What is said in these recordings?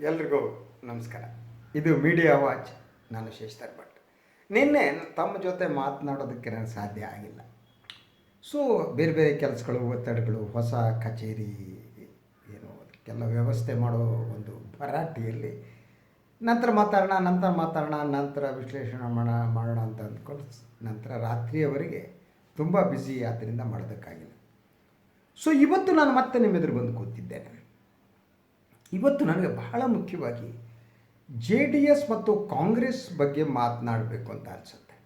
ಎಲ್ರಿಗೂ ನಮಸ್ಕಾರ. ಇದು ಮೀಡಿಯಾ ವಾಚ್ ನಾನು ಶೇಷ್ತರ್ ಭಟ್ ನಿನ್ನೆ ತಮ್ಮ ಜೊತೆ ಮಾತನಾಡೋದಕ್ಕೆ ನನಗೆ ಸಾಧ್ಯ ಆಗಿಲ್ಲ. ಸೊ ಬೇರೆ ಬೇರೆ ಕೆಲಸಗಳು, ಒತ್ತಡಗಳು, ಹೊಸ ಕಚೇರಿ, ಏನು, ಅದಕ್ಕೆಲ್ಲ ವ್ಯವಸ್ಥೆ ಮಾಡೋ ಒಂದು ಭರಾಟೆಯಲ್ಲಿ ನಂತರ ಮಾತಾಡೋಣ ನಂತರ ಮಾತಾಡೋಣ, ನಂತರ ವಿಶ್ಲೇಷಣೆ ಮಾಡೋಣ ಮಾಡೋಣ ಅಂತ ಅಂದ್ಕೊಂಡು ನಂತರ ರಾತ್ರಿಯವರೆಗೆ ತುಂಬ ಬ್ಯುಸಿ ಆದ್ದರಿಂದ ಮಾಡೋದಕ್ಕಾಗಿಲ್ಲ. ಸೊ ಇವತ್ತು ನಾನು ಮತ್ತೆ ನಿಮ್ಮ ಎದುರು ಬಂದು ಕೂತಿದ್ದೇನೆ. ಇವತ್ತು ನನಗೆ ಬಹಳ ಮುಖ್ಯವಾಗಿ ಜೆ ಡಿ ಎಸ್ ಮತ್ತು ಕಾಂಗ್ರೆಸ್ ಬಗ್ಗೆ ಮಾತನಾಡಬೇಕು ಅಂತ ಅನಿಸುತ್ತೆ.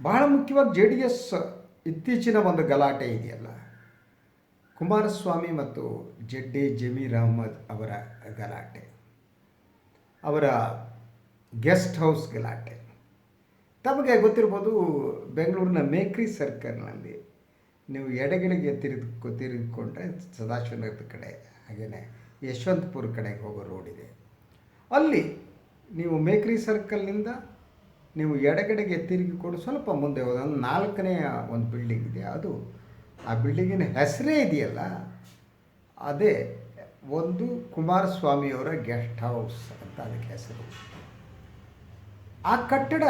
ಬಹಳ ಮುಖ್ಯವಾಗಿ ಜೆ ಡಿ ಎಸ್ ಇತ್ತೀಚಿನ ಒಂದು ಗಲಾಟೆ ಇದೆಯಲ್ಲ? ಕುಮಾರಸ್ವಾಮಿ ಮತ್ತು ಜೆಡ್ಡೆ ಜಮೀರ್ ಅಹಮದ್ ಅವರ ಗಲಾಟೆ, ಅವರ ಗೆಸ್ಟ್ ಹೌಸ್ ಗಲಾಟೆ. ತಮಗೆ ಗೊತ್ತಿರ್ಬೋದು, ಬೆಂಗಳೂರಿನ ಮೇಕ್ರಿ ಸರ್ಕಲ್ನಲ್ಲಿ ನೀವು ಎಡಗಡೆಗೆ ತಿರುಗಿ ತಿರುಗಿಕೊಂಡ್ರೆ ಸದಾಶಿವನಗರದ ಕಡೆ ಹಾಗೆಯೇ ಯಶವಂತಪುರ ಕಡೆಗೆ ಹೋಗೋ ರೋಡ್ ಇದೆ. ಅಲ್ಲಿ ನೀವು ಮೇಕ್ರಿ ಸರ್ಕಲ್ನಿಂದ ನೀವು ಎಡಗಡೆಗೆ ತಿರುಗಿಕೊಂಡು ಸ್ವಲ್ಪ ಮುಂದೆ ಹೋದ ನಾಲ್ಕನೆಯ ಒಂದು ಬಿಲ್ಡಿಂಗ್ ಇದೆ. ಅದು ಆ ಬಿಲ್ಡಿಂಗಿನ ಹೆಸರೇ ಇದೆಯಲ್ಲ, ಅದೇ ಒಂದು ಕುಮಾರಸ್ವಾಮಿಯವರ ಗೆಸ್ಟ್ ಹೌಸ್ ಅಂತ ಅದಕ್ಕೆ ಹೆಸರು. ಆ ಕಟ್ಟಡ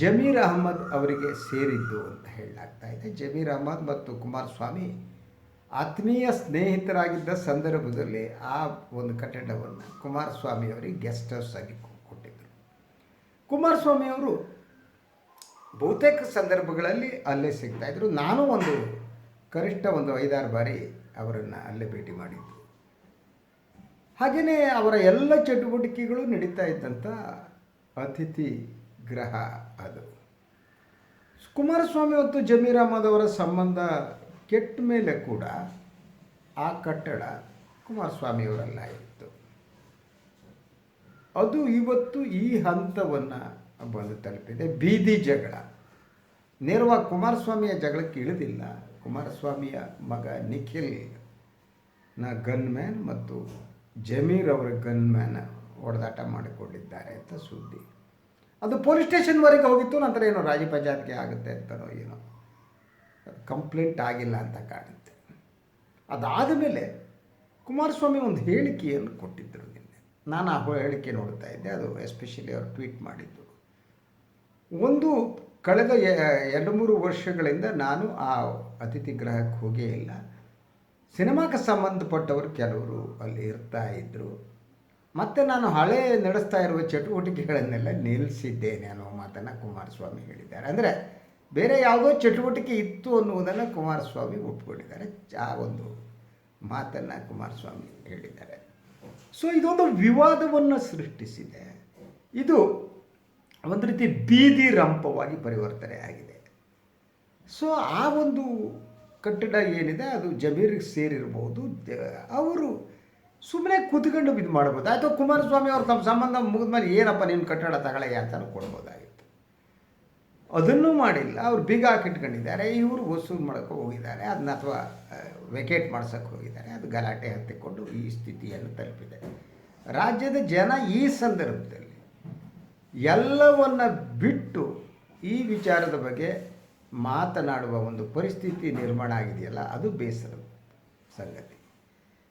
ಜಮೀರ್ ಅಹಮದ್ ಅವರಿಗೆ ಸೇರಿದ್ದು ಅಂತ ಹೇಳಲಾಗ್ತಾ ಇದೆ. ಜಮೀರ್ ಅಹಮದ್ ಮತ್ತು ಕುಮಾರಸ್ವಾಮಿ ಆತ್ಮೀಯ ಸ್ನೇಹಿತರಾಗಿದ್ದ ಸಂದರ್ಭದಲ್ಲಿ ಆ ಒಂದು ಕಟ್ಟಡವನ್ನು ಕುಮಾರಸ್ವಾಮಿಯವರಿಗೆ ಗೆಸ್ಟ್ ಹೌಸ್ ಆಗಿ ಕೊಟ್ಟಿದ್ದರು. ಕುಮಾರಸ್ವಾಮಿಯವರು ಬಹುತೇಕ ಸಂದರ್ಭಗಳಲ್ಲಿ ಅಲ್ಲೇ ಸಿಗ್ತಾಯಿದ್ರು ನಾನು ಒಂದು ಕನಿಷ್ಠ ಒಂದು ಐದಾರು ಬಾರಿ ಅವರನ್ನು ಅಲ್ಲೇ ಭೇಟಿ ಮಾಡಿದ್ದು. ಹಾಗೆಯೇ ಅವರ ಎಲ್ಲ ಚಟುವಟಿಕೆಗಳು ನಡೀತಾ ಇದ್ದಂಥ ಅತಿಥಿ ಗೃಹ ಅದು. ಕುಮಾರಸ್ವಾಮಿ ಮತ್ತು ಜಮೀರ್ ಅಹಮದ್ ಅವರ ಸಂಬಂಧ ಕೆಟ್ಟ ಮೇಲೆ ಕೂಡ ಆ ಕಟ್ಟಡ ಕುಮಾರಸ್ವಾಮಿಯವರಲ್ಲ ಇತ್ತು. ಅದು ಇವತ್ತು ಈ ಹಂತವನ್ನು ಬಂದು ತಲುಪಿದೆ. ಬೀದಿ ಜಗಳ. ನೇರವಾಗಿ ಕುಮಾರಸ್ವಾಮಿಯ ಜಗಳಕ್ಕೆ ಇಳಿದಿಲ್ಲ. ಕುಮಾರಸ್ವಾಮಿಯ ಮಗ ನಿಖಿಲ್ನ ಗನ್ಮ್ಯಾನ್ ಮತ್ತು ಜಮೀರ್ ಅವರ ಗನ್ಮ್ಯಾನ್ ಹೊಡೆದಾಟ ಮಾಡಿಕೊಂಡಿದ್ದಾರೆ ಅಂತ ಸುದ್ದಿ. ಅದು ಪೊಲೀಸ್ ಸ್ಟೇಷನ್ವರೆಗೆ ಹೋಗಿತ್ತು, ನಂತರ ಏನೋ ರಾಜಿ ಪಂಚಾಯತ್ಗೆ ಆಗುತ್ತೆ ಅಂತನೋ ಏನೋ. ಕಂಪ್ಲೇಂಟ್ ಆಗಿಲ್ಲ ಅಂತ ಕಾಣುತ್ತೆ. ಅದಾದ ಮೇಲೆ ಕುಮಾರಸ್ವಾಮಿ ಒಂದು ಹೇಳಿಕೆಯನ್ನು ಕೊಟ್ಟಿದ್ದರು ನಿನ್ನೆ. ನಾನು ಆ ಹೇಳಿಕೆ ನೋಡ್ತಾ ಇದ್ದೆ, ಅದು ಎಸ್ಪೆಷಲಿ ಅವರು ಟ್ವೀಟ್ ಮಾಡಿದ್ದು. ಒಂದು ಕಳೆದ ಎರಡು ಮೂರು ವರ್ಷಗಳಿಂದ ನಾನು ಆ ಅತಿಥಿ ಗೃಹಕ್ಕೆ ಹೋಗೇ ಇಲ್ಲ. ಸಿನಿಮಾಕ್ಕೆ ಸಂಬಂಧಪಟ್ಟವರು ಕೆಲವರು ಅಲ್ಲಿ ಇರ್ತಾ ಇದ್ದರು ಮತ್ತು ನಾನು ಹಳೆ ನಡೆಸ್ತಾ ಇರುವ ಚಟುವಟಿಕೆಗಳನ್ನೆಲ್ಲ ನಿಲ್ಲಿಸಿದ್ದೇನೆ ಅನ್ನೋ ಮಾತನ್ನು ಕುಮಾರಸ್ವಾಮಿ ಹೇಳಿದ್ದಾರೆ. ಅಂದರೆ ಬೇರೆ ಯಾವುದೋ ಚಟುವಟಿಕೆ ಇತ್ತು ಅನ್ನುವುದನ್ನು ಕುಮಾರಸ್ವಾಮಿ ಒಪ್ಪಿಕೊಂಡಿದ್ದಾರೆ. ಆ ಒಂದು ಮಾತನ್ನು ಕುಮಾರಸ್ವಾಮಿ ಹೇಳಿದ್ದಾರೆ. ಸೊ ಇದೊಂದು ವಿವಾದವನ್ನು ಸೃಷ್ಟಿಸಿದೆ. ಇದು ಒಂದು ರೀತಿ ಬೀದಿ ರಂಪವಾಗಿ ಪರಿವರ್ತನೆ ಆಗಿದೆ. ಸೊ ಆ ಒಂದು ಕಟ್ಟಡ ಏನಿದೆ, ಅದು ಜಮೀರಿಗೆ ಸೇರಿರ್ಬೋದು. ಅವರು ಸುಮ್ಮನೆ ಕೂತ್ಕೊಂಡು ಇದು ಮಾಡ್ಬೋದು. ಅಥವಾ ಕುಮಾರಸ್ವಾಮಿ ಅವ್ರು ತಮ್ಮ ಸಂಬಂಧ ಮುಗಿದ್ಮೇಲೆ ಏನಪ್ಪ ನಿಮ್ಮ ಕಟ್ಟಡ ತಗೊಳ್ಳಿ ಅಂತ ಕೊಡ್ಬೋದಾಗಿತ್ತು ಅದನ್ನೂ ಮಾಡಿಲ್ಲ. ಅವ್ರು ಬೀಗ ಹಾಕಿಟ್ಕೊಂಡಿದ್ದಾರೆ. ಇವರು ವಸೂಲು ಮಾಡೋಕ್ಕೆ ಹೋಗಿದ್ದಾರೆ. ಅದನ್ನ ಅಥವಾ ವೆಕೇಟ್ ಮಾಡ್ಸೋಕ್ಕೆ ಹೋಗಿದ್ದಾರೆ. ಅದು ಗಲಾಟೆ ಹತ್ತಿಕೊಂಡು ಈ ಸ್ಥಿತಿಯನ್ನು ತಲುಪಿದೆ. ರಾಜ್ಯದ ಜನ ಈ ಸಂದರ್ಭದಲ್ಲಿ ಎಲ್ಲವನ್ನ ಬಿಟ್ಟು ಈ ವಿಚಾರದ ಬಗ್ಗೆ ಮಾತನಾಡುವ ಒಂದು ಪರಿಸ್ಥಿತಿ ನಿರ್ಮಾಣ ಆಗಿದೆಯಲ್ಲ, ಅದು ಬೇಸರ ಸಂಗತಿ.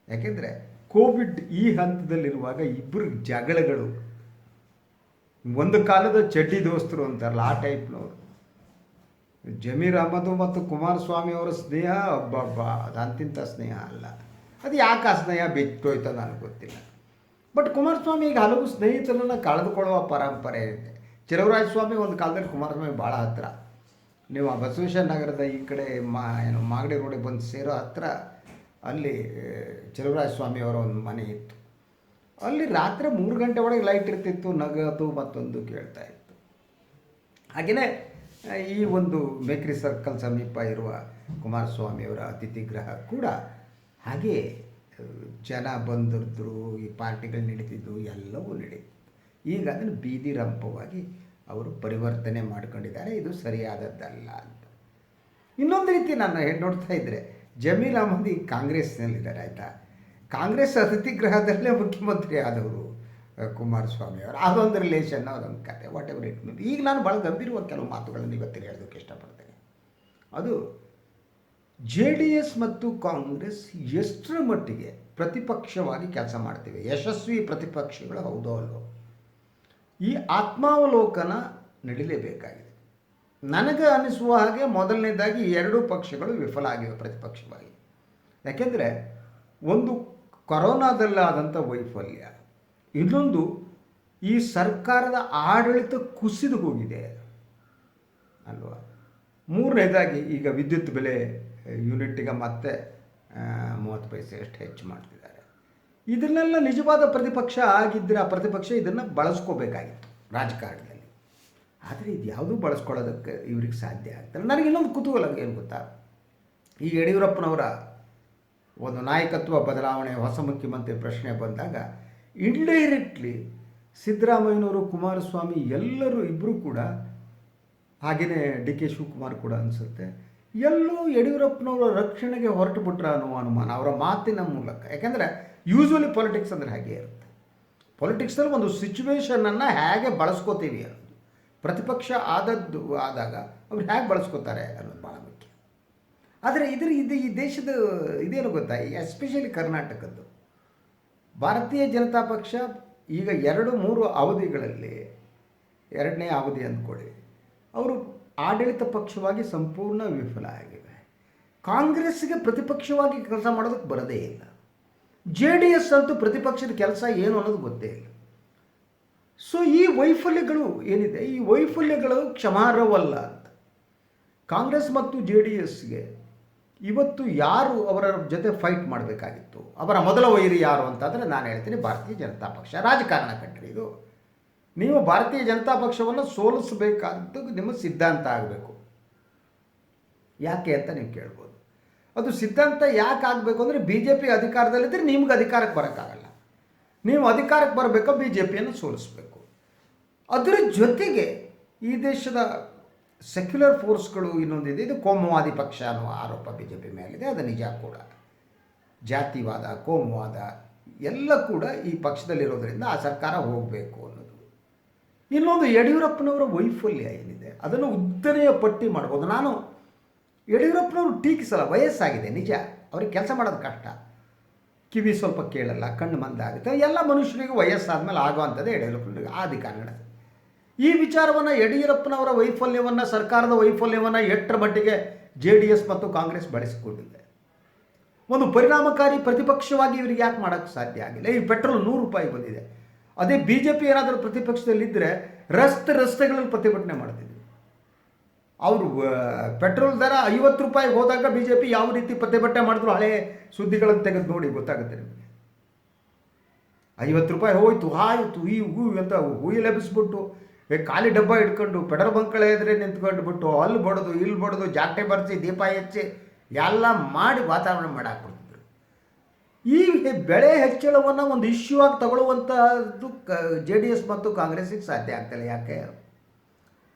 ಯಾಕೆಂದರೆ ಕೋವಿಡ್ ಈ ಹಂತದಲ್ಲಿರುವಾಗ ಇಬ್ಬರು ಜಗಳಗಳು ಒಂದು ಕಾಲದ ಚಡ್ಡಿ ದೋಸ್ತರು ಅಂತಾರಲ್ಲ, ಆ ಟೈಪ್ನವರು. ಜಮೀರ್ ಅಹಮದ್ ಮತ್ತು ಕುಮಾರಸ್ವಾಮಿ ಅವರ ಸ್ನೇಹ, ಅಬ್ಬಬ್ಬ ಅದು ಅಂತಿಂಥ ಸ್ನೇಹ ಅಲ್ಲ. ಅದು ಯಾಕೆ ಆ ಸ್ನೇಹ ಬಿಟ್ಟೋಯ್ತ ನನಗೆ ಗೊತ್ತಿಲ್ಲ. ಬಟ್ ಕುಮಾರಸ್ವಾಮಿ ಈಗ ಹಲವು ಸ್ನೇಹಿತರನ್ನು ಕಳೆದುಕೊಳ್ಳುವ ಪರಂಪರೆ ಇದೆ. ಚಿರವರಾಜ ಸ್ವಾಮಿ ಒಂದು ಕಾಲದಲ್ಲಿ ಕುಮಾರಸ್ವಾಮಿ ಭಾಳ ಹತ್ತಿರ ನೀವು ಆ ಬಸವೇಶ್ವರ ನಗರದ ಈ ಕಡೆ ಮಾ, ಏನು ಮಾಗಡಿ ರೋಡಿಗೆ ಬಂದು ಸೇರೋ ಹತ್ರ, ಅಲ್ಲಿ ಚಿರವರಾಜ ಸ್ವಾಮಿ ಅವರ ಒಂದು ಮನೆ ಇತ್ತು. ಅಲ್ಲಿ ರಾತ್ರಿ ಮೂರು ಗಂಟೆ ಒಳಗೆ ಲೈಟ್ ಇರ್ತಿತ್ತು ನಗದು ಮತ್ತೊಂದು ಕೇಳ್ತಾ ಇತ್ತು. ಹಾಗೆಯೇ ಈ ಒಂದು ಮೇಕ್ರಿ ಸರ್ಕಲ್ ಸಮೀಪ ಇರುವ ಕುಮಾರಸ್ವಾಮಿಯವರ ಅತಿಥಿ ಗೃಹ ಕೂಡ ಹಾಗೆ ಆ, ಜನ ಬಂದಿದ್ರು ಈ ಪಾರ್ಟಿಗಳು ನಡೀತಿದ್ವು ಎಲ್ಲವೂ ನಡೀತಿತ್ತು. ಈಗ ಅದನ್ನು ಬೀದಿ ರಂಪವಾಗಿ ಅವರು ಪರಿವರ್ತನೆ ಮಾಡ್ಕೊಂಡಿದ್ದಾರೆ. ಇದು ಸರಿಯಾದದ್ದಲ್ಲ ಅಂತ. ಇನ್ನೊಂದು ರೀತಿ ನಾನು ನೋಡ್ತಾ ಇದ್ದರೆ ಜಮೀರ್ ಅಹಮದ್ ಈಗ ಕಾಂಗ್ರೆಸ್ನಲ್ಲಿದ್ದಾರೆ ಆಯಿತಾ? ಕಾಂಗ್ರೆಸ್ ಅತಿಥಿಗೃಹದಲ್ಲೇ ಮುಖ್ಯಮಂತ್ರಿ ಆದವರು ಕುಮಾರಸ್ವಾಮಿ ಅವರು. ಅದೊಂದು ರಿಲೇಷನ್ ಅದೊಂದು ಕತೆ ವಾಟ್ ಎವರ್ ಇಟ್ ಮೀನ್. ಈಗ ನಾನು ಭಾಳ ಗಂಭೀರವಾದ ಕೆಲವು ಮಾತುಗಳನ್ನು ಇವತ್ತಿನ ಹೇಳೋದಕ್ಕೆ ಇಷ್ಟಪಡ್ತೇನೆ. ಅದು ಜೆ ಡಿ ಎಸ್ ಮತ್ತು ಕಾಂಗ್ರೆಸ್ ಎಷ್ಟರ ಮಟ್ಟಿಗೆ ಪ್ರತಿಪಕ್ಷವಾಗಿ ಕೆಲಸ ಮಾಡ್ತೀವಿ? ಯಶಸ್ವಿ ಪ್ರತಿಪಕ್ಷಗಳು ಹೌದೋ ಅಲ್ಲೋ? ಈ ಆತ್ಮಾವಲೋಕನ ನಡೀಲೇಬೇಕಾಗಿದೆ. ನನಗೆ ಅನಿಸುವ ಹಾಗೆ ಮೊದಲನೇದಾಗಿ ಎರಡೂ ಪಕ್ಷಗಳು ವಿಫಲ ಆಗಿವೆ ಪ್ರತಿಪಕ್ಷವಾಗಿ. ಯಾಕೆಂದರೆ ಒಂದು ಕೊರೋನಾದಲ್ಲಾದಂಥ ವೈಫಲ್ಯ. ಇನ್ನೊಂದು, ಈ ಸರ್ಕಾರದ ಆಡಳಿತ ಕುಸಿದು ಹೋಗಿದೆ. ಅಲ್ವಾ? ಮೂರನೇದಾಗಿ, ಈಗ ವಿದ್ಯುತ್ ಬೆಲೆ ಯೂನಿಟ್ಟಿಗೆ ಮತ್ತೆ ಮೂವತ್ತು ಪೈಸೆ ಅಷ್ಟು ಹೆಚ್ಚು ಮಾಡ್ತಿದ್ದಾರೆ. ಇದನ್ನೆಲ್ಲ ನಿಜವಾದ ಪ್ರತಿಪಕ್ಷ ಆಗಿದ್ದರೆ ಆ ಪ್ರತಿಪಕ್ಷ ಇದನ್ನು ಬಳಸ್ಕೋಬೇಕಾಗಿತ್ತು ರಾಜಕಾರಣದಲ್ಲಿ. ಆದರೆ ಇದು ಯಾವುದೂ ಬಳಸ್ಕೊಳ್ಳೋದಕ್ಕೆ ಇವ್ರಿಗೆ ಸಾಧ್ಯ ಆಗ್ತಿಲ್ಲ. ನನಗೆ ಇನ್ನೊಂದು ಕುತೂಹಲ ಏನು ಗೊತ್ತಾ? ಈ ಯಡಿಯೂರಪ್ಪನವರ ಒಂದು ನಾಯಕತ್ವ ಬದಲಾವಣೆ, ಹೊಸ ಮುಖ್ಯಮಂತ್ರಿ ಪ್ರಶ್ನೆ ಬಂದಾಗ ಇಂಡೈರೆಕ್ಟ್ಲಿ ಸಿದ್ದರಾಮಯ್ಯನವರು, ಕುಮಾರಸ್ವಾಮಿ ಎಲ್ಲರೂ ಇಬ್ಬರೂ ಕೂಡ ಹಾಗೆಯೇ ಡಿ ಕೆ ಶಿವಕುಮಾರ್ ಕೂಡ ಅನಿಸುತ್ತೆ. ಎಲ್ಲೂ ಯಡಿಯೂರಪ್ಪನವರ ರಕ್ಷಣೆಗೆ ಹೊರಟು ಬಿಟ್ರ ಅನ್ನೋ ಅನುಮಾನ ಅವರ ಮಾತಿನ ಮೂಲಕ. ಯಾಕೆಂದರೆ ಯೂಶ್ವಲಿ ಪೊಲಿಟಿಕ್ಸ್ ಅಂದರೆ ಹಾಗೆ ಇರುತ್ತೆ. ಪೊಲಿಟಿಕ್ಸಲ್ಲಿ ಒಂದು ಸಿಚುವೇಶನನ್ನು ಹೇಗೆ ಬಳಸ್ಕೋತೀವಿ ಅನ್ನೋದು ಪ್ರತಿಪಕ್ಷ ಆದದ್ದು ಆದಾಗ ಅವ್ರು ಹೇಗೆ ಬಳಸ್ಕೋತಾರೆ ಅನ್ನೋದು. ಆದರೆ ಇದ್ರ ಇದು ಈ ದೇಶದ ಇದೇನು ಗೊತ್ತಾ? ಎಸ್ಪೆಷಲಿ ಕರ್ನಾಟಕದ್ದು. ಭಾರತೀಯ ಜನತಾ ಪಕ್ಷ ಈಗ ಎರಡು ಮೂರು ಅವಧಿಗಳಲ್ಲಿ, ಎರಡನೇ ಅವಧಿ ಅಂದ್ಕೊಳ್ಳಿ, ಅವರು ಆಡಳಿತ ಪಕ್ಷವಾಗಿ ಸಂಪೂರ್ಣ ವಿಫಲ ಆಗಿವೆ. ಕಾಂಗ್ರೆಸ್ಗೆ ಪ್ರತಿಪಕ್ಷವಾಗಿ ಕೆಲಸ ಮಾಡೋದಕ್ಕೆ ಬರದೇ ಇಲ್ಲ. ಜೆ ಡಿ ಎಸ್ ಅಂತೂ ಪ್ರತಿಪಕ್ಷದ ಕೆಲಸ ಏನು ಅನ್ನೋದು ಗೊತ್ತೇ ಇಲ್ಲ. ಸೊ ಈ ವೈಫಲ್ಯಗಳು ಏನಿದೆ? ಈ ವೈಫಲ್ಯಗಳು ಕ್ಷಮಾರ್ಹವಲ್ಲ ಅಂತ. ಕಾಂಗ್ರೆಸ್ ಮತ್ತು ಜೆ ಡಿ ಎಸ್ಗೆ ಇವತ್ತು ಯಾರು ಅವರ ಜೊತೆ ಫೈಟ್ ಮಾಡಬೇಕಾಗಿತ್ತು? ಅವರ ಮೊದಲ ವೈರಿ ಯಾರು ಅಂತಂದರೆ ನಾನು ಹೇಳ್ತೀನಿ ಭಾರತೀಯ ಜನತಾ ಪಕ್ಷ. ರಾಜಕಾರಣ ಕಂಡ್ರಿ ಇದು. ನೀವು ಭಾರತೀಯ ಜನತಾ ಪಕ್ಷವನ್ನು ಸೋಲಿಸಬೇಕಾದ್ದು ನಿಮ್ಮ ಸಿದ್ಧಾಂತ ಆಗಬೇಕು. ಯಾಕೆ ಅಂತ ನೀವು ಕೇಳ್ಬೋದು. ಅದು ಸಿದ್ಧಾಂತ ಯಾಕೆ ಆಗಬೇಕು ಅಂದರೆ ಬಿ ಜೆ ಪಿ ಅಧಿಕಾರದಲ್ಲಿದ್ದರೆ ನಿಮ್ಗೆ ಅಧಿಕಾರಕ್ಕೆ ಬರೋಕ್ಕಾಗಲ್ಲ. ನೀವು ಅಧಿಕಾರಕ್ಕೆ ಬರಬೇಕು ಬಿ ಜೆ ಪಿಯನ್ನು ಸೋಲಿಸಬೇಕು. ಅದರ ಜೊತೆಗೆ ಈ ದೇಶದ ಸೆಕ್ಯುಲರ್ ಫೋರ್ಸ್ಗಳು ಇನ್ನೊಂದಿದೆ. ಇದು ಕೋಮುವಾದಿ ಪಕ್ಷ ಅನ್ನುವ ಆರೋಪ ಬಿ ಜೆ ಪಿ ಮೇಲಿದೆ. ಅದು ನಿಜ ಕೂಡ. ಜಾತಿವಾದ, ಕೋಮುವಾದ ಎಲ್ಲ ಕೂಡ ಈ ಪಕ್ಷದಲ್ಲಿರೋದ್ರಿಂದ ಆ ಸರ್ಕಾರ ಹೋಗಬೇಕು ಅನ್ನೋದು. ಇನ್ನೊಂದು ಯಡಿಯೂರಪ್ಪನವರ ವೈಫಲ್ಯ ಏನಿದೆ? ಅದನ್ನು ಉದ್ದನೆಯ ಪಟ್ಟಿ ಮಾಡ್ಬೋದು. ನಾನು ಯಡಿಯೂರಪ್ಪನವರು ಟೀಕಿಸಲ್ಲ, ವಯಸ್ಸಾಗಿದೆ, ನಿಜ. ಅವ್ರಿಗೆ ಕೆಲಸ ಮಾಡೋದು ಕಷ್ಟ. ಕಿವಿ ಸ್ವಲ್ಪ ಕೇಳಲ್ಲ, ಕಣ್ಣು ಮಂದಾಗುತ್ತೆ. ಎಲ್ಲ ಮನುಷ್ಯರಿಗೂ ವಯಸ್ಸಾದ್ಮೇಲೆ ಆಗುವಂಥದ್ದು ಯಡಿಯೂರಪ್ಪನವ್ರಿಗೆ ಆದಿ ಕಾರಣ ಈ ವಿಚಾರವನ್ನು ಯಡಿಯೂರಪ್ಪನವರ ವೈಫಲ್ಯವನ್ನು, ಸರ್ಕಾರದ ವೈಫಲ್ಯವನ್ನು ಎಟ್ಟರ ಮಟ್ಟಿಗೆ ಜೆ ಡಿ ಎಸ್ ಮತ್ತು ಕಾಂಗ್ರೆಸ್ ಬಳಸಿಕೊಂಡಿದೆ. ಒಂದು ಪರಿಣಾಮಕಾರಿ ಪ್ರತಿಪಕ್ಷವಾಗಿ ಇವರಿಗೆ ಯಾಕೆ ಮಾಡೋಕ್ಕೆ ಸಾಧ್ಯ ಆಗಿಲ್ಲ? ಈ ಪೆಟ್ರೋಲ್ ನೂರು ರೂಪಾಯಿ ಬಂದಿದೆ. ಅದೇ ಬಿ ಜೆ ಪಿ ಏನಾದರೂ ಪ್ರತಿಪಕ್ಷದಲ್ಲಿದ್ದರೆ ರಸ್ತೆ ರಸ್ತೆಗಳಲ್ಲಿ ಪ್ರತಿಭಟನೆ ಮಾಡ್ತಿದ್ವಿ ಅವರು ಪೆಟ್ರೋಲ್ ದರ ಐವತ್ತು ರೂಪಾಯಿ ಹೋದಾಗ ಬಿ ಜೆ ಪಿ ಯಾವ ರೀತಿ ಪ್ರತಿಭಟನೆ ಮಾಡಿದ್ರು, ಹಳೆ ಸುದ್ದಿಗಳನ್ನು ತೆಗೆದು ನೋಡಿ ಗೊತ್ತಾಗುತ್ತೆ ನಿಮಗೆ. ಐವತ್ತು ರೂಪಾಯಿ ಹೋಯ್ತು, ಹಾಯಿತು ಈ ಹೂ ಅಂತ ಹೂಯಿ ಲಭಿಸ್ಬಿಟ್ಟು ಖಾಲಿ ಡಬ್ಬ ಇಟ್ಕೊಂಡು ಪೆಟ್ರೋಲ್ ಬಂಕ್ಗಳ ಎದುರೇ ನಿಂತ್ಕೊಂಡು ಬಿಟ್ಟು ಅಲ್ಲಿ ಬಡದು, ಇಲ್ಲಿ ಬಡದು ಜಾಟೆ ಬರ್ಸಿ, ದೀಪ ಹೆಚ್ಚಿ, ಎಲ್ಲ ಮಾಡಿ ವಾತಾವರಣ ಮಾಡಾಕ್ಬಿಡ್ತಿದ್ರು. ಈ ಬೆಳೆ ಹೆಚ್ಚಳವನ್ನು ಒಂದು ಇಶ್ಯೂ ಆಗಿ ತಗೊಳ್ಳುವಂಥದ್ದು ಕ ಜೆ ಡಿ ಎಸ್ ಮತ್ತು ಕಾಂಗ್ರೆಸ್ಸಿಗೆ ಸಾಧ್ಯ ಆಗ್ತಿಲ್ಲ. ಯಾಕೆ?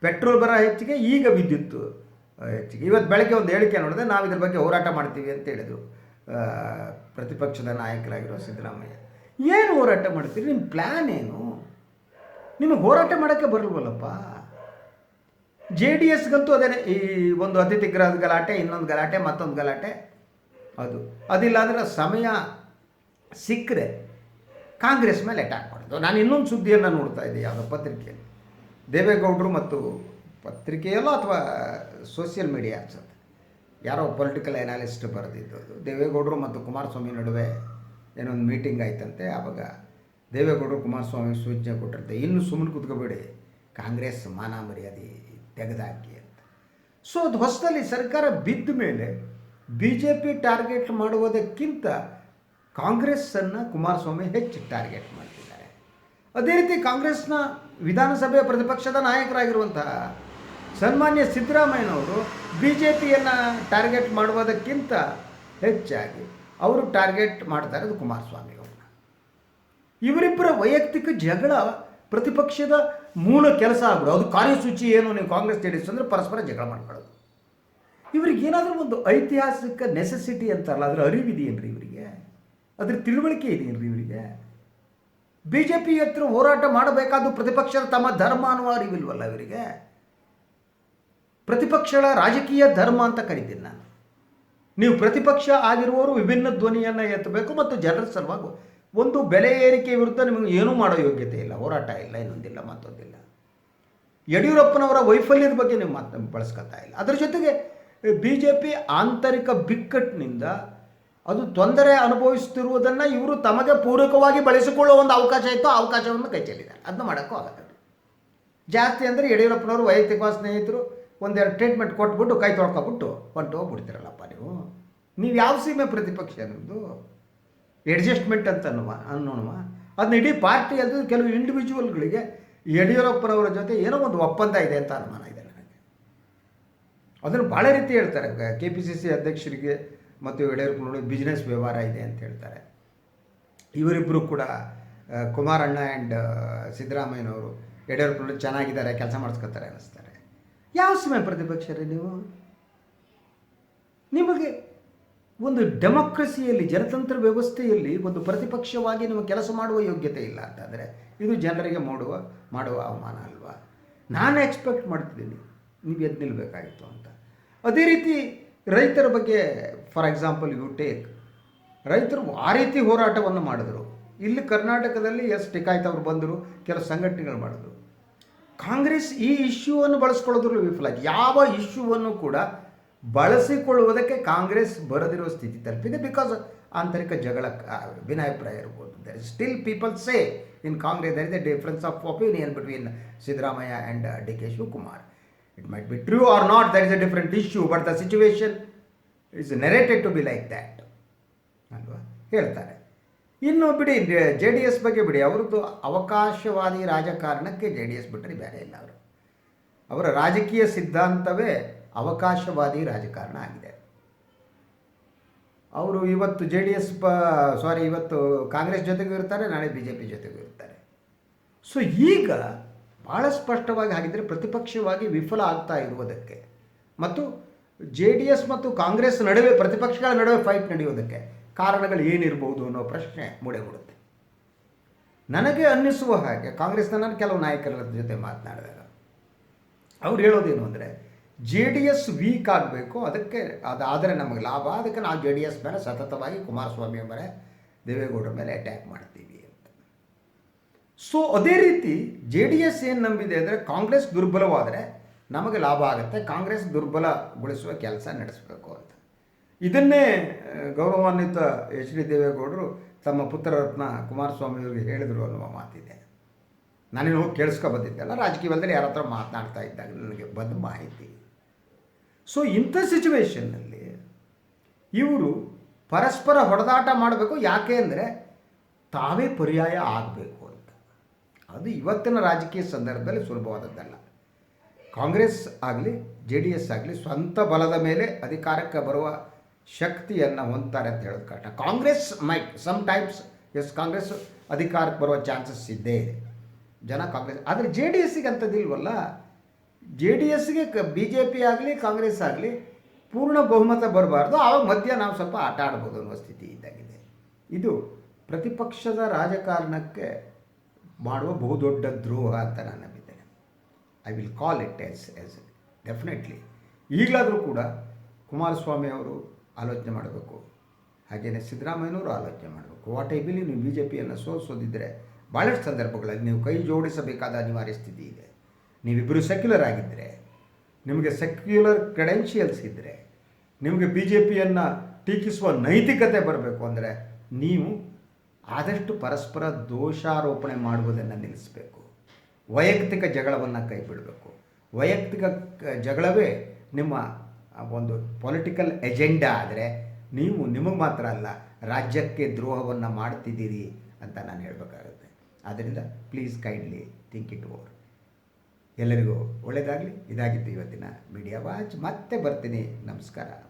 ಪೆಟ್ರೋಲ್ ಬರ ಹೆಚ್ಚಿಗೆ ಈಗ ವಿದ್ಯುತ್ ಹೆಚ್ಚಿಗೆ. ಇವತ್ತು ಬೆಳಗ್ಗೆ ಒಂದು ಹೇಳಿಕೆ ನೋಡಿದೆ ನಾವು ಇದ್ರ ಬಗ್ಗೆ ಹೋರಾಟ ಮಾಡ್ತೀವಿ ಅಂತ ಹೇಳಿದರು ಪ್ರತಿಪಕ್ಷದ ನಾಯಕರಾಗಿರೋ ಸಿದ್ದರಾಮಯ್ಯ. ಏನು ಹೋರಾಟ ಮಾಡ್ತೀರಿ? ನಿಮ್ಮ ಪ್ಲ್ಯಾನ್ ಏನು? ನಿಮಗೆ ಹೋರಾಟ ಮಾಡೋಕ್ಕೆ ಬರಲ್ವಲ್ಲಪ್ಪ? ಜೆ ಡಿ ಎಸ್ಗಂತೂ ಅದೇ ಈ ಒಂದು ಅತಿಥಿ ಗ್ರಹದ ಗಲಾಟೆ, ಇನ್ನೊಂದು ಗಲಾಟೆ, ಮತ್ತೊಂದು ಗಲಾಟೆ. ಅದು. ಅದಿಲ್ಲ ಅಂದರೆ ಸಮಯ ಸಿಕ್ಕರೆ ಕಾಂಗ್ರೆಸ್ ಮೇಲೆ ಅಟ್ಯಾಕ್ ಮಾಡೋದು. ನಾನು ಇನ್ನೊಂದು ಸುದ್ದಿಯನ್ನು ನೋಡ್ತಾ ಇದ್ದೆ, ಯಾವುದೋ ಪತ್ರಿಕೆಯಲ್ಲಿ. ದೇವೇಗೌಡರು ಮತ್ತು ಪತ್ರಿಕೆಯಲ್ಲೋ ಅಥವಾ ಸೋಷಿಯಲ್ ಮೀಡಿಯಾ ಅನ್ಸುತ್ತೆ ಯಾರೋ ಪೊಲಿಟಿಕಲ್ ಅನಾಲಿಸ್ಟ್ ಬರೆದಿದ್ದು ದೇವೇಗೌಡರು ಮತ್ತು ಕುಮಾರಸ್ವಾಮಿ ನಡುವೆ ಏನೊಂದು ಮೀಟಿಂಗ್ ಆಯ್ತಂತೆ, ಆವಾಗ ದೇವೇಗೌಡರು ಕುಮಾರಸ್ವಾಮಿ ಸೂಚನೆ ಕೊಟ್ಟಿರ್ತೆ ಇನ್ನು ಸುಮ್ಮನೆ ಕೂತ್ಕೋಬೇಡಿ. ಕಾಂಗ್ರೆಸ್ ಮಾನ ಮರ್ಯಾದೆ ತೆಗೆದಾಕಿ ಅಂತ. ಸೊ ಅದು ಹೊಸದಲ್ಲಿ ಸರ್ಕಾರ ಬಿದ್ದ ಮೇಲೆ ಬಿ ಜೆ ಪಿ ಟಾರ್ಗೆಟ್ ಮಾಡುವುದಕ್ಕಿಂತ ಕಾಂಗ್ರೆಸ್ಸನ್ನು ಕುಮಾರಸ್ವಾಮಿ ಹೆಚ್ಚು ಟಾರ್ಗೆಟ್ ಮಾಡ್ತಿದ್ದಾರೆ. ಅದೇ ರೀತಿ ಕಾಂಗ್ರೆಸ್ನ ವಿಧಾನಸಭೆಯ ಪ್ರತಿಪಕ್ಷದ ನಾಯಕರಾಗಿರುವಂತಹ ಸನ್ಮಾನ್ಯ ಸಿದ್ದರಾಮಯ್ಯನವರು ಬಿ ಜೆ ಪಿಯನ್ನು ಟಾರ್ಗೆಟ್ ಮಾಡುವುದಕ್ಕಿಂತ ಹೆಚ್ಚಾಗಿ ಅವರು ಟಾರ್ಗೆಟ್ ಮಾಡ್ತಾರೆ ಅದು ಕುಮಾರಸ್ವಾಮಿ. ಇವರಿಬ್ಬರ ವೈಯಕ್ತಿಕ ಜಗಳ ಪ್ರತಿಪಕ್ಷದ ಮೂಲ ಕೆಲಸ ಆಗ್ಬಿಡು. ಅದು ಕಾರ್ಯಸೂಚಿ ಏನು ನೀವು ಕಾಂಗ್ರೆಸ್ ಜೆ ಡಿ ಅಂದರೆ ಪರಸ್ಪರ ಜಗಳ ಮಾಡ್ಕೊಳ್ಳೋದು. ಇವ್ರಿಗೆ ಏನಾದರೂ ಒಂದು ಐತಿಹಾಸಿಕ ನೆಸೆಸಿಟಿ ಅಂತಾರಲ್ಲ, ಅದರ ಅರಿವಿದೆಯೇನ್ರಿ ಇವರಿಗೆ? ಅದ್ರ ತಿಳುವಳಿಕೆ ಇದೆಯೇನ್ರಿ ಇವರಿಗೆ? ಬಿ ಜೆ ಪಿ ಹತ್ರ ಹೋರಾಟ ಮಾಡಬೇಕಾದ ಪ್ರತಿಪಕ್ಷದ ತಮ್ಮ ಧರ್ಮ ಅನ್ನುವ ಅರಿವಿಲ್ವಲ್ಲ ಇವರಿಗೆ? ಪ್ರತಿಪಕ್ಷಗಳ ರಾಜಕೀಯ ಧರ್ಮ ಅಂತ ಕರಿತೀನಿ ನಾನು. ನೀವು ಪ್ರತಿಪಕ್ಷ ಆಗಿರುವವರು ವಿಭಿನ್ನ ಧ್ವನಿಯನ್ನು ಎತ್ತಬೇಕು ಮತ್ತು ಜನರ ಸಲುವಾಗಿ ಒಂದು ಬೆಲೆ ಏರಿಕೆ ವಿರುದ್ಧ ನಿಮಗೆ ಏನೂ ಮಾಡೋ ಯೋಗ್ಯತೆ ಇಲ್ಲ, ಹೋರಾಟ ಇಲ್ಲ, ಇನ್ನೊಂದಿಲ್ಲ, ಮತ್ತೊಂದಿಲ್ಲ. ಯಡಿಯೂರಪ್ಪನವರ ವೈಫಲ್ಯದ ಬಗ್ಗೆ ನೀವು ಮಾತು ಬಳಸ್ಕೊತಾ ಇಲ್ಲ. ಅದರ ಜೊತೆಗೆ ಬಿ ಜೆ ಪಿ ಆಂತರಿಕ ಬಿಕ್ಕಟ್ಟಿನಿಂದ ಅದು ತೊಂದರೆ ಅನುಭವಿಸುತ್ತಿರುವುದನ್ನು ಇವರು ತಮಗೆ ಪೂರಕವಾಗಿ ಬಳಸಿಕೊಳ್ಳುವ ಒಂದು ಅವಕಾಶ ಇತ್ತು ಅವಕಾಶವನ್ನು ಕೈ ಚೆಲ್ಲಿದ್ದಾರೆ. ಅದನ್ನ ಮಾಡೋಕ್ಕೂ ಆಗಲ್ಲ. ಜಾಸ್ತಿ ಅಂದರೆ ಯಡಿಯೂರಪ್ಪನವರು ವೈಯಕ್ತಿಕ ಸ್ನೇಹಿತರು ಒಂದೆರಡು ಟ್ರೀಟ್ಮೆಂಟ್ ಕೊಟ್ಬಿಟ್ಟು ಕೈ ತೊಳ್ಕೊಬಿಟ್ಟು ಹೊಂಟು ಹೋಗ್ಬಿಡ್ತೀರಲ್ಲಪ್ಪ ನೀವು. ನೀವು ಯಾವ ಸೀಮೆ ಪ್ರತಿಪಕ್ಷ ನಿಮ್ಮದು ಅಡ್ಜಸ್ಟ್ಮೆಂಟ್ ಅಂತ ಅನ್ನುವ ಅನ್ನೋಣವ. ಅದನ್ನ ಇಡೀ ಪಾರ್ಟಿ ಅಲ್ಲದೆ ಕೆಲವು ಇಂಡಿವಿಜುವಲ್ಗಳಿಗೆ ಯಡಿಯೂರಪ್ಪನವರ ಜೊತೆ ಏನೋ ಒಂದು ಒಪ್ಪಂದ ಇದೆ ಅಂತ ಅನುಮಾನ ಇದೆ ನನಗೆ. ಅದನ್ನು ಭಾಳ ರೀತಿ ಹೇಳ್ತಾರೆ. ಕೆ ಪಿ ಸಿ ಸಿ ಅಧ್ಯಕ್ಷರಿಗೆ ಮತ್ತು ಯಡಿಯೂರಪ್ಪನವರು ಬಿಸ್ನೆಸ್ ವ್ಯವಹಾರ ಇದೆ ಅಂತ ಹೇಳ್ತಾರೆ. ಇವರಿಬ್ಬರು ಕೂಡ ಕುಮಾರಣ್ಣ ಆ್ಯಂಡ್ ಸಿದ್ದರಾಮಯ್ಯನವರು ಯಡಿಯೂರಪ್ಪನವರು ಚೆನ್ನಾಗಿದ್ದಾರೆ, ಕೆಲಸ ಮಾಡಿಸ್ಕೊತಾರೆ ಅನ್ನಿಸ್ತಾರೆ. ಯಾವ ಸಮಯ ಪ್ರತಿಪಕ್ಷರೇ ನೀವು? ನಿಮಗೆ ಒಂದು ಡೆಮೋಕ್ರಸಿಯಲ್ಲಿ, ಜನತಂತ್ರ ವ್ಯವಸ್ಥೆಯಲ್ಲಿ ಒಂದು ಪ್ರತಿಪಕ್ಷವಾಗಿ ನೀವು ಕೆಲಸ ಮಾಡುವ ಯೋಗ್ಯತೆ ಇಲ್ಲ ಅಂತಂದರೆ ಇದು ಜನರಿಗೆ ಮಾಡುವ ಮಾಡುವ ಅವಮಾನ ಅಲ್ವಾ? ನಾನು ಎಕ್ಸ್ಪೆಕ್ಟ್ ಮಾಡ್ತಿದ್ದೀನಿ, ನೀವು ಎದ್ದು ನಿಲ್ಲಬೇಕಾಗಿತ್ತು ಅಂತ. ಅದೇ ರೀತಿ ರೈತರ ಬಗ್ಗೆ ಫಾರ್ ಎಕ್ಸಾಂಪಲ್ ಯು ಟೇಕ್ ರೈತರು ಆ ರೀತಿ ಹೋರಾಟವನ್ನು ಮಾಡಿದ್ರು. ಇಲ್ಲಿ ಕರ್ನಾಟಕದಲ್ಲಿ, ಎಸ್ ಟಿಕಾಯ್ತ ಅವರು ಬಂದರು, ಕೆಲವು ಸಂಘಟನೆಗಳು ಮಾಡಿದ್ರು. ಕಾಂಗ್ರೆಸ್ ಈ ಇಶ್ಯೂವನ್ನು ಬಳಸ್ಕೊಳ್ಳೋದ್ರಲ್ಲಿ ವಿಫಲ. ಯಾವ ಇಶ್ಯೂವನ್ನು ಕೂಡ ಬಳಸಿಕೊಳ್ಳುವುದಕ್ಕೆ ಕಾಂಗ್ರೆಸ್ ಬರದಿರುವ ಸ್ಥಿತಿ ತಲುಪಿದೆ ಬಿಕಾಸ್ ಆಂತರಿಕ ಜಗಳ ವಿನಾಯಪ್ರಾಯ ಇರ್ಬೋದು. There still people say in Congress there is a difference of opinion between Siddaramaiah and D K Shivakumar it might be true or not there is a different issue but the situation is narrated to be like that ಅಲ್ವಾ? ಹೇಳ್ತಾರೆ. ಇನ್ನು ಬಿಡಿ J D S ಬಗ್ಗೆ ಬಿಡಿ. ಅವ್ರದ್ದು ಅವಕಾಶವಾದಿ ರಾಜಕಾರಣಕ್ಕೆ J D S ಬಿಟ್ಟರೆ ಬೇರೆ ಇಲ್ಲ ಅವರು. ಅವರ ರಾಜಕೀಯ ಸಿದ್ಧಾಂತವೇ ಅವಕಾಶವಾದಿ ರಾಜಕಾರಣ ಆಗಿದೆ. ಅವರು ಇವತ್ತು ಜೆ ಡಿ ಎಸ್ ಪ ಸಾರಿ ಇವತ್ತು ಕಾಂಗ್ರೆಸ್ ಜೊತೆಗೂ ಇರ್ತಾರೆ, ನಾಳೆ ಬಿ ಜೆ ಪಿ ಜೊತೆಗೂ ಇರ್ತಾರೆ. ಸೊ ಈಗ ಭಾಳ ಸ್ಪಷ್ಟವಾಗಿ ಹಾಗಿದ್ದರೆ ಪ್ರತಿಪಕ್ಷವಾಗಿ ವಿಫಲ ಆಗ್ತಾ ಇರುವುದಕ್ಕೆ ಮತ್ತು ಜೆ ಡಿ ಎಸ್ ಮತ್ತು ಕಾಂಗ್ರೆಸ್ ನಡುವೆ, ಪ್ರತಿಪಕ್ಷಗಳ ನಡುವೆ ಫೈಟ್ ನಡೆಯುವುದಕ್ಕೆ ಕಾರಣಗಳು ಏನಿರ್ಬೋದು ಅನ್ನೋ ಪ್ರಶ್ನೆ ಮೂಡಿಬಿಡುತ್ತೆ ನನಗೆ ಅನ್ನಿಸುವ ಹಾಗೆ ಕಾಂಗ್ರೆಸ್ನ ನಾನು ಕೆಲವು ನಾಯಕರ ಜೊತೆ ಮಾತನಾಡಿದಾಗ, ಅವ್ರು ಹೇಳೋದೇನು ಅಂದರೆ ಜೆ ಡಿ ಎಸ್ ವೀಕ್ ಆಗಬೇಕು. ಅದಕ್ಕೆ ಅದಾದರೆ ನಮಗೆ ಲಾಭ. ಅದಕ್ಕೆ ನಾವು ಜೆ ಡಿ ಎಸ್ ಮೇಲೆ ಸತತವಾಗಿ ಕುಮಾರಸ್ವಾಮಿ ಮೇಲೆ ದೇವೇಗೌಡರ ಮೇಲೆ ಅಟ್ಯಾಕ್ ಮಾಡ್ತೀವಿ ಅಂತ. ಸೊ ಅದೇ ರೀತಿ ಜೆ ಡಿ ಎಸ್ ಏನು ನಂಬಿದೆ ಅಂದರೆ ಕಾಂಗ್ರೆಸ್ ದುರ್ಬಲವಾದರೆ ನಮಗೆ ಲಾಭ ಆಗುತ್ತೆ. ಕಾಂಗ್ರೆಸ್ ದುರ್ಬಲಗೊಳಿಸುವ ಕೆಲಸ ನಡೆಸಬೇಕು ಅಂತ. ಇದನ್ನೇ ಗೌರವಾನ್ವಿತ ಎಚ್ ಡಿ ದೇವೇಗೌಡರು ತಮ್ಮ ಪುತ್ರರತ್ನ ಕುಮಾರಸ್ವಾಮಿಯವರಿಗೆ ಹೇಳಿದರು ಅನ್ನುವ ಮಾತಿದೆ. ನಾನೇನು ಹೋಗಿ ಕೇಳಿಸ್ಕೊ ಬಂದಿದ್ದೆಲ್ಲ ರಾಜಕೀಯದಲ್ಲಿ ಯಾರ ಹತ್ರ ಮಾತನಾಡ್ತಾ ಇದ್ದಾಗ ನನಗೆ ಬಂದ ಮಾಹಿತಿ. ಸೊ ಇಂಥ ಸಿಚುವೇಶನ್ನಲ್ಲಿ ಇವರು ಪರಸ್ಪರ ಹೊಡೆದಾಟ ಮಾಡಬೇಕು, ಯಾಕೆ ಅಂದರೆ ತಾವೇ ಪರ್ಯಾಯ ಆಗಬೇಕು ಅಂತ. ಅದು ಇವತ್ತಿನ ರಾಜಕೀಯ ಸಂದರ್ಭದಲ್ಲಿ ಸುಲಭವಾದದ್ದಲ್ಲ. ಕಾಂಗ್ರೆಸ್ ಆಗಲಿ, ಜೆ ಡಿ ಎಸ್ ಆಗಲಿ, ಸ್ವಂತ ಬಲದ ಮೇಲೆ ಅಧಿಕಾರಕ್ಕೆ ಬರುವ ಶಕ್ತಿಯನ್ನು ಹೊಂದ್ತಾರೆ ಅಂತ ಹೇಳೋದು ಕರೆಕ್ಟ್. ಕಾಂಗ್ರೆಸ್ ಮೈ ಸಮ್ ಟೈಮ್ಸ್ ಎಸ್ ಕಾಂಗ್ರೆಸ್ ಅಧಿಕಾರಕ್ಕೆ ಬರುವ ಚಾನ್ಸಸ್ ಇದ್ದೇ ಇದೆ. ಜನ ಕಾಂಗ್ರೆಸ್, ಆದರೆ ಜೆ ಡಿ ಎಸ್ಸಿಗೆ ಅಂಥದ್ದಿಲ್ವಲ್ಲ? ಜೆ ಡಿ ಎಸ್ಗೆ ಕ, ಬಿ ಜೆ ಪಿ ಆಗಲಿ, ಕಾಂಗ್ರೆಸ್ ಆಗಲಿ ಪೂರ್ಣ ಬಹುಮತ ಬರಬಾರ್ದು. ಆವಾಗ ಮಧ್ಯ ನಾವು ಸ್ವಲ್ಪ ಆಟ ಆಡ್ಬೋದು ಅನ್ನೋ ಸ್ಥಿತಿ ಇದ್ದಾಗಿದೆ. ಇದು ಪ್ರತಿಪಕ್ಷದ ರಾಜಕಾರಣಕ್ಕೆ ಮಾಡುವ ಬಹುದೊಡ್ಡ ದ್ರೋಹ ಅಂತ ನಾನು ನಂಬಿದ್ದೇನೆ. I will call it as as definitely ಈಗಲಾದರೂ ಕೂಡ ಕುಮಾರಸ್ವಾಮಿ ಅವರು ಆಲೋಚನೆ ಮಾಡಬೇಕು. ಹಾಗೆಯೇ ಸಿದ್ದರಾಮಯ್ಯನವರು ಆಲೋಚನೆ ಮಾಡಬೇಕು. ವಾಟ್ ಐ ಬಿಲಿ ನೀವು ಬಿ ಜೆ ಪಿಯನ್ನು ಸೋಸೋದಿದ್ದರೆ ಭಾಳಷ್ಟು ಸಂದರ್ಭಗಳಲ್ಲಿ ನೀವು ಕೈ ಜೋಡಿಸಬೇಕಾದ ಅನಿವಾರ್ಯ ಸ್ಥಿತಿ ಇದೆ. ನೀವಿಬ್ಬರು ಸೆಕ್ಯುಲರ್ ಆಗಿದ್ದರೆ ನಿಮಗೆ ಸೆಕ್ಯುಲರ್ ಕ್ರೆಡೆನ್ಷಿಯಲ್ಸ್ ಇದ್ದರೆ ನಿಮಗೆ ಬಿ ಜೆ ಪಿಯನ್ನು ಟೀಕಿಸುವ ನೈತಿಕತೆ ಬರಬೇಕು ಅಂದರೆ ನೀವು ಆದಷ್ಟು ಪರಸ್ಪರ ದೋಷಾರೋಪಣೆ ಮಾಡುವುದನ್ನು ನಿಲ್ಲಿಸಬೇಕು. ವೈಯಕ್ತಿಕ ಜಗಳವನ್ನು ಕೈ ಬಿಡಬೇಕು ವೈಯಕ್ತಿಕ ಜಗಳವೇ ನಿಮ್ಮ ಒಂದು ಪೊಲಿಟಿಕಲ್ ಎಜೆಂಡಾ ಆದರೆ ನೀವು ನಿಮಗೆ ಮಾತ್ರ ಅಲ್ಲ, ರಾಜ್ಯಕ್ಕೆ ದ್ರೋಹವನ್ನು ಮಾಡ್ತಿದ್ದೀರಿ ಅಂತ ನಾನು ಹೇಳಬೇಕಾಗುತ್ತೆ. ಆದ್ದರಿಂದ please kindly think it over ಎಲ್ಲರಿಗೂ ಒಳ್ಳೆಯದಾಗಲಿ ಇದಾಗಿತ್ತು ಇವತ್ತಿನ ಮೀಡಿಯಾ ವಾಚ್ ಮತ್ತೆ ಬರ್ತೀನಿ. ನಮಸ್ಕಾರ.